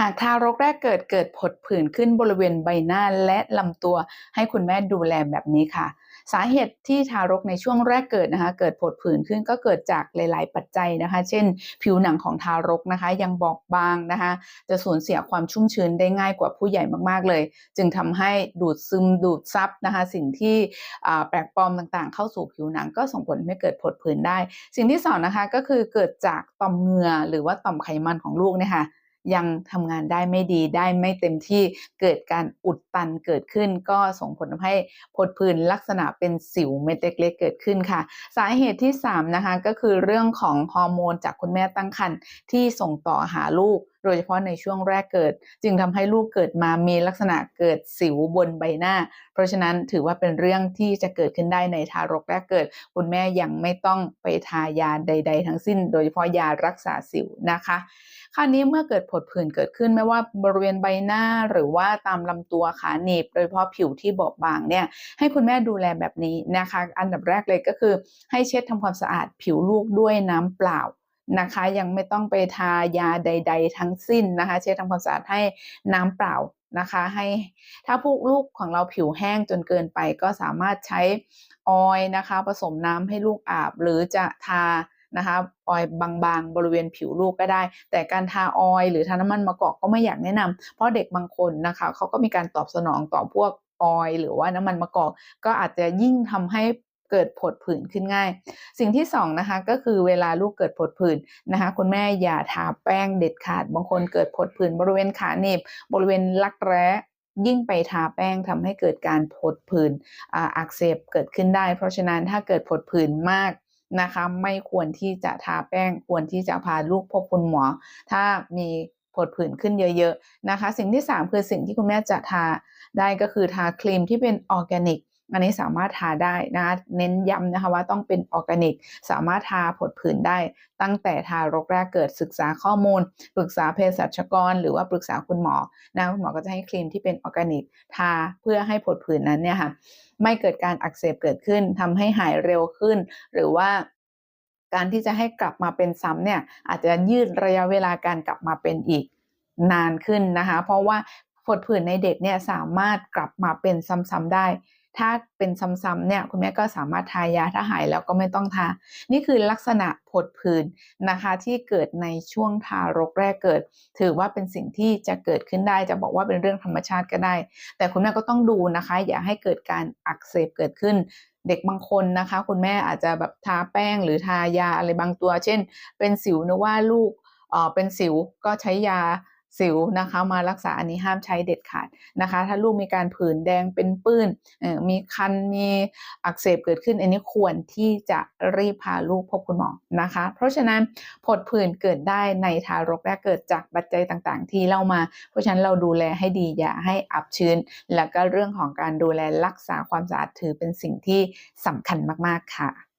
หากทารกแรกเกิดเกิดผดผื่นขึ้นบริเวณใบหน้าและลำตัว ให้คุณแม่ดูแลแบบนี้ค่ะ สาเหตุที่ทารกในช่วงแรกเกิดนะคะ เกิดผดผื่นขึ้นก็เกิดจากหลาย ๆ ปัจจัยนะคะ เช่น ผิวหนังของทารกนะคะ ยังบอบบางนะคะ จะสูญเสียความชุ่มชื้นได้ง่ายกว่าผู้ใหญ่มาก ๆ เลย จึงทำให้ดูดซึมดูดซับนะคะ สิ่งที่แปลกปลอมต่าง ๆ เข้าสู่ผิวหนังก็ส่งผลให้เกิดผดผื่นได้ สิ่งที่สองนะคะก็คือเกิดจากต่อมเหงื่อหรือว่าต่อมไขมันของลูกเนี่ยค่ะ ยังทำงานได้ไม่ดีได้ไม่เต็มที่เกิดการอุดตันเกิดขึ้น ก็ส่งผลทำให้ผดผื่นลักษณะเป็นสิวเม็ดเล็กๆเกิดขึ้นค่ะ สาเหตุที่3นะคะก็คือเรื่องของฮอร์โมนจากคุณแม่ตั้งครรภ์ที่ส่งต่อหาลูก โดยเฉพาะในช่วงแรกเกิด จึงทำให้ลูกเกิดมามีลักษณะเกิดสิวบนใบหน้า เพราะฉะนั้นถือว่าเป็นเรื่องที่จะเกิดขึ้นได้ในทารกแรกเกิด คุณแม่ยังไม่ต้องไปทายาใด ๆ ทั้งสิ้น โดยเฉพาะยารักษาสิวนะคะคราวนี้เมื่อเกิดผดผื่นเกิดขึ้นไม่ว่าบริเวณใบหน้าหรือว่าตามลำตัวขาหนีบ โดยเฉพาะผิวที่บอบบางเนี่ยให้คุณแม่ดูแลแบบนี้นะคะ อันดับแรกเลยก็คือ ให้เช็ดทำความสะอาดผิวลูกด้วยน้ำเปล่า นะคะ ยังไม่ต้องไปทายาใด ๆ ทั้งสิ้นนะคะ เช็ดทำความสะอาดให้น้ำเปล่านะคะให้ถ้าพวกลูกของเราผิวแห้งจนเกินไปก็สามารถใช้ออยนะคะ ผสมน้ำให้ลูกอาบ หรือจะทานะคะออยบางๆ บริเวณผิวลูกก็ได้ แต่การทาออยหรือทาน้ำมันมะกอกก็ไม่อยากแนะนำเพราะเด็กบางคนนะคะเขาก็มีการตอบสนองต่อพวกออยหรือว่าน้ำมันมะกอกก็อาจจะยิ่งทำให้ เกิดผดผื่นขึ้นง่าย สิ่งที่2นะคะก็คือเวลาลูกเกิดผดผื่นนะคะ คุณแม่อย่าทาแป้งเด็ดขาด บางคนเกิดผดผื่นบริเวณขาหนีบบริเวณรักแร้ยิ่งไปทาแป้งทำให้เกิดการผดผื่นอักเสบเกิดขึ้นได้ เพราะฉะนั้นถ้าเกิดผดผื่นมากนะคะไม่ควรที่จะทาแป้งควรที่จะพาลูกพบคุณหมอ ถ้ามีผดผื่นขึ้นเยอะๆนะคะ สิ่งที่ 3 คือสิ่งที่คุณแม่จะทาได้ก็คือทาครีมที่เป็นออร์แกนิก อันนี้สามารถทาได้นะเน้นย้ำนะคะว่าต้องเป็นออร์แกนิก สามารถทาผดผื่นได้ ตั้งแต่ทารกแรกเกิดศึกษาข้อมูล ปรึกษาเภสัชกร หรือว่าปรึกษาคุณหมอนะคุณหมอก็จะให้ครีมที่เป็นออร์แกนิกทาเพื่อให้ผดผื่นนั้นเนี่ยค่ะไม่เกิดการอักเสบเกิดขึ้นทำให้หายเร็วขึ้น หรือว่าการที่จะให้กลับมาเป็นซ้ำเนี่ยอาจจะยืดระยะเวลาการกลับมาเป็นอีกนานขึ้นนะคะ เพราะว่าผดผื่นในเด็กเนี่ยสามารถกลับมาเป็นซ้ำๆได้ ถ้าเป็นซ้ำๆเนี่ยคุณแม่ก็สามารถทายาถ้าหายแล้วก็ไม่ต้องทา นี่คือลักษณะผดผื่นนะคะที่เกิดในช่วงทารกแรกเกิด ถือว่าเป็นสิ่งที่จะเกิดขึ้นได้ จะบอกว่าเป็นเรื่องธรรมชาติก็ได้ แต่คุณแม่ก็ต้องดูนะคะ อย่าให้เกิดการอักเสบเกิดขึ้นเด็กบางคนนะคะ คุณแม่อาจจะแบบทาแป้งหรือทายาอะไรบางตัว เช่น เป็นสิวนึกว่าลูกเอ่อเป็นสิวก็ใช้ยา สิวนะคะ มารักษาอันนี้ห้ามใช้เด็ดขาดนะคะ ถ้าลูกมีการผื่นแดงเป็นปื้นมีคันมีอักเสบเกิดขึ้น อันนี้ควรที่จะรีบพาลูกพบคุณหมอนะคะ เพราะฉะนั้นผดผื่นเกิดได้ในทารกแรกเกิดจากปัจจัยต่างๆ ที่เล่ามา เพราะฉะนั้นเราดูแลให้ดีอย่าให้อับชื้น แล้วก็เรื่องของการดูแลรักษาความสะอาดถือเป็นสิ่งที่สำคัญมากๆค่ะ